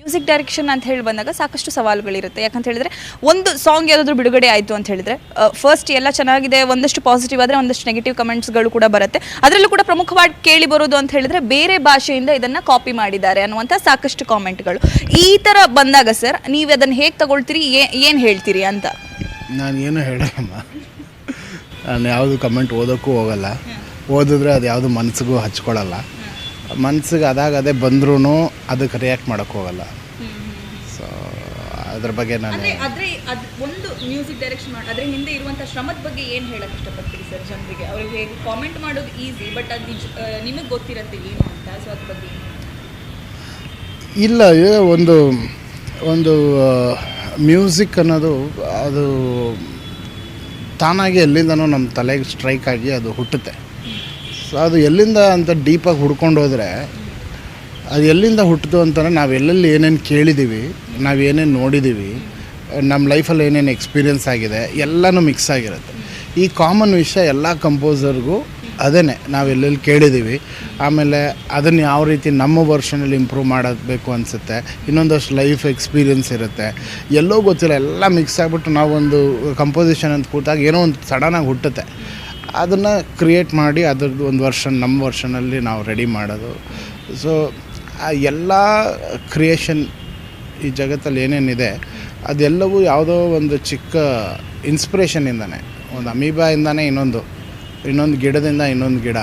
Music direction ಅಂತ ಹೇಳಿ ಬಂದಾಗ ಸಾಕಷ್ಟು ಸವಾಲುಗಳಿರುತ್ತೆ. ಯಾಕಂತ ಹೇಳಿದ್ರೆ ಒಂದು ಸಾಂಗ್ ಯಾವ್ದಾದ್ರು ಬಿಡುಗಡೆ ಆಯಿತು ಅಂತ ಹೇಳಿದ್ರೆ ಫಸ್ಟ್ ಎಲ್ಲ ಚೆನ್ನಾಗಿದೆ, ಒಂದಷ್ಟು ಪಾಸಿಟಿವ್ ಆದರೆ ಒಂದಷ್ಟು ನೆಗೆಟಿವ್ ಕಮೆಂಟ್ಸ್ಗಳು ಕೂಡ ಬರುತ್ತೆ. ಅದರಲ್ಲೂ ಕೂಡ ಪ್ರಮುಖವಾಗಿ ಕೇಳಿ ಬರೋದು ಅಂತ ಹೇಳಿದ್ರೆ ಬೇರೆ ಭಾಷೆಯಿಂದ ಇದನ್ನು ಕಾಪಿ ಮಾಡಿದ್ದಾರೆ ಅನ್ನುವಂಥ ಸಾಕಷ್ಟು ಕಾಮೆಂಟ್ಗಳು ಈ ಥರ ಬಂದಾಗ ಸರ್ ನೀವು ಅದನ್ನು ಹೇಗೆ ತಗೊಳ್ತೀರಿ ಏನು ಹೇಳ್ತೀರಿ ಅಂತ? ನಾನು ಏನು ಹೇಳಲ್ಲಮ್ಮ. ನಾನು ಯಾವುದು ಕಮೆಂಟ್ ಓದೋಕ್ಕೂ ಹೋಗಲ್ಲ. ಓದಿದ್ರೆ ಅದು ಯಾವುದು ಮನಸ್ಸಿಗೂ ಹಚ್ಕೊಳ್ಳಲ್ಲ ಮನಸ್ಸಿಗೆ ಅದಾಗ ಅದೇ ಬಂದ್ರೂ ಅದಕ್ಕೆ ರಿಯಾಕ್ಟ್ ಮಾಡೋಕ್ಕೋಗಲ್ಲ ಸೊ ಅದ್ರ ಬಗ್ಗೆ ನಾನು ಆದ್ರೆ ಒಂದು ಮ್ಯೂಸಿಕ್ ಡೈರೆಕ್ಷನ್ ಮಾಡಿ ಅದ್ರ ಹಿಂದೆ ಇರುವಂತ ಶ್ರಮದ ಬಗ್ಗೆ ಏನು ಹೇಳಕ್ ಇಷ್ಟಪಡ್ತೀರಿ ಸರ್ ಜನರಿಗೆ? ಅವರಿಗೆ ಕಾಮೆಂಟ್ ಮಾಡೋದು ಈಸಿ ಬಟ್ ಅದು ನಿಮಗೆ ಗೊತ್ತಿರತ್ತೆ ಏನು ಅಂತ ಸೊ ಅದ್ರ ಬಗ್ಗೆ ಇಲ್ಲ ಇದು ಒಂದು ಒಂದು ಮ್ಯೂಸಿಕ್ ಅನ್ನೋದು ಅದು ತಾನಾಗಿ ಎಲ್ಲಿಂದನೋ ನಮ್ಮ ತಲೆಗೆ ಸ್ಟ್ರೈಕ್ ಆಗಿ ಅದು ಹುಟ್ಟುತ್ತೆ. ಸೊ ಅದು ಎಲ್ಲಿಂದ ಅಂತ ಡೀಪಾಗಿ ಹುಡ್ಕೊಂಡು ಹೋದರೆ, ಅದು ಎಲ್ಲಿಂದ ಹುಟ್ಟಿತು ಅಂತಂದರೆ ನಾವು ಎಲ್ಲೆಲ್ಲಿ ಏನೇನು ಕೇಳಿದ್ದೀವಿ ನಾವು ಏನೇನು ನೋಡಿದ್ದೀವಿ ನಮ್ಮ ಲೈಫಲ್ಲಿ ಏನೇನು ಎಕ್ಸ್ಪೀರಿಯನ್ಸ್ ಆಗಿದೆ, ಎಲ್ಲನೂ ಮಿಕ್ಸ್ ಆಗಿರುತ್ತೆ. ಈ ಕಾಮನ್ ವಿಷಯ ಎಲ್ಲ ಕಂಪೋಸರ್ಗೂ ಅದೇ ನಾವು ಎಲ್ಲೆಲ್ಲಿ ಕೇಳಿದ್ದೀವಿ ಆಮೇಲೆ ಅದನ್ನು ಯಾವ ರೀತಿ ನಮ್ಮ ವರ್ಷನಲ್ಲಿ ಇಂಪ್ರೂವ್ ಮಾಡಬೇಕು ಅನಿಸುತ್ತೆ, ಇನ್ನೊಂದಷ್ಟು ಲೈಫ್ ಎಕ್ಸ್ಪೀರಿಯನ್ಸ್ ಇರುತ್ತೆ. ಎಲ್ಲೋ ಗೊತ್ತಿಲ್ಲ, ಎಲ್ಲ ಮಿಕ್ಸ್ ಆಗಿಬಿಟ್ಟು ನಾವೊಂದು ಕಂಪೋಸಿಷನ್ ಅಂತ ಕೂತಾಗ ಏನೋ ಒಂದು ಸಡನ್ನಾಗಿ ಹುಟ್ಟುತ್ತೆ. ಅದನ್ನು ಕ್ರಿಯೇಟ್ ಮಾಡಿ ಅದ್ರದ್ದು ಒಂದು ವರ್ಷನ್ ನಮ್ಮ ವರ್ಷನಲ್ಲಿ ನಾವು ರೆಡಿ ಮಾಡೋದು. ಸೊ ಆ ಎಲ್ಲ ಕ್ರಿಯೇಷನ್ ಈ ಜಗತ್ತಲ್ಲಿ ಏನೇನಿದೆ, ಅದೆಲ್ಲವೂ ಯಾವುದೋ ಒಂದು ಚಿಕ್ಕ ಇನ್ಸ್ಪಿರೇಷನಿಂದನೇ ಒಂದು ಅಮೀಬಾಯಿಂದನೇ ಇನ್ನೊಂದು. ಇನ್ನೊಂದು ಗಿಡದಿಂದ ಇನ್ನೊಂದು ಗಿಡ.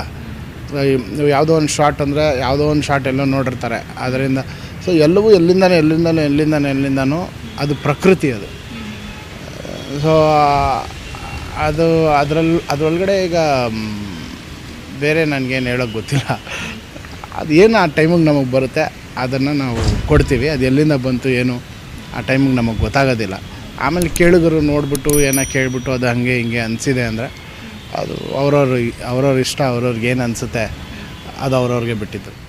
ಯಾವುದೋ ಒಂದು ಶಾಟ್ ಅಂದರೆ ಯಾವುದೋ ಒಂದು ಶಾಟ್ ಎಲ್ಲೋ ನೋಡಿರ್ತಾರೆ. ಅದರಿಂದ ಸೊ ಎಲ್ಲವೂ ಎಲ್ಲಿಂದನೇ, ಎಲ್ಲಿಂದನೂ ಎಲ್ಲಿಂದನೂ ಎಲ್ಲಿಂದನೂ ಅದು ಪ್ರಕೃತಿ ಅದು. ಸೊ ಅದು ಅದರಲ್ಲಿ ಅದರೊಳಗಡೆ ಈಗ ಬೇರೆ ನನಗೇನು ಹೇಳೋಕ್ಕೆ ಗೊತ್ತಿಲ್ಲ. ಅದು ಏನು ಆ ಟೈಮಿಗೆ ನಮಗೆ ಬರುತ್ತೆ, ಅದನ್ನು ನಾವು ಕೊಡ್ತೀವಿ. ಅದು ಎಲ್ಲಿಂದ ಬಂತು, ಏನು, ಆ ಟೈಮಿಗೆ ನಮಗೆ ಗೊತ್ತಾಗೋದಿಲ್ಲ. ಆಮೇಲೆ ಕೇಳಿದ್ರು ನೋಡಿಬಿಟ್ಟು, ಏನೋ ಕೇಳಿಬಿಟ್ಟು, ಅದು ಹಾಗೆ ಹಿಂಗೆ ಅನಿಸಿದೆ ಅಂದರೆ, ಅದು ಅವ್ರವ್ರ ಅವ್ರವ್ರ ಇಷ್ಟ, ಅವ್ರವ್ರಿಗೆ ಏನು ಅನಿಸುತ್ತೆ, ಅದು ಅವ್ರವ್ರಿಗೆ ಬಿಟ್ಟಿದ್ದು